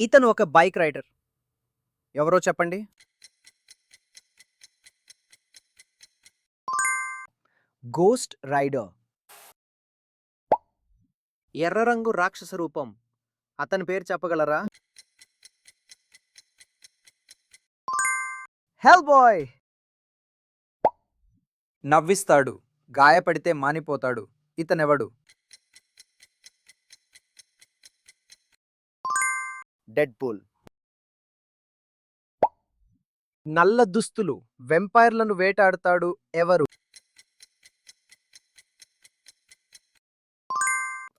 ఇతను ఒక bike rider. ఎవరో చెప్పండి? Ghost Rider. ఎర్ర రంగు రాక్షస రూపం. అతని పేరు చెప్పగలరా? హెల్ బాయ్! నవ్విస్తాడు. గాయపడితే మానిపోతాడు. ఇతనెవడు? డెడ్ పూల్ నల్ల దుస్తులు వెంపైర్లను వేటాడతాడు ఎవరు?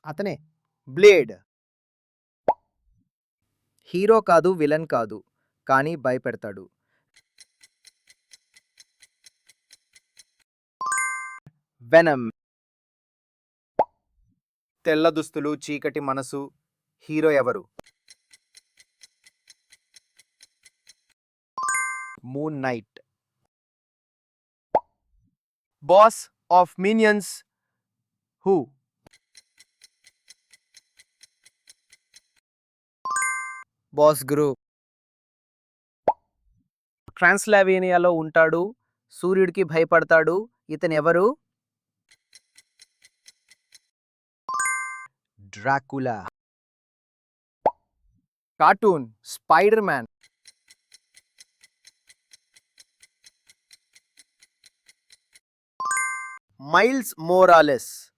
అతనే. బ్లేడ్. హీరో కాదు విలన్ కాదు కానీ భయపెడతాడు. వెనమ్ తెల్ల దుస్తులు చీకటి మనసు హీరో ఎవరు? Moon knight boss of minions who boss group ట్రాన్స్లావేనియాలో ఉంటాడు. సూర్యుడికి భయపడతాడు. ఇతను ఎవరు Dracula cartoon spider man Miles Morales.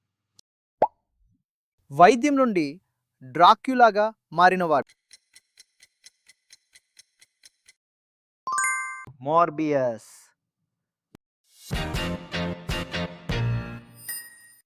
వైద్యం నుండి డ్రాక్యులాగా మారినవాడు. మోర్బియస్.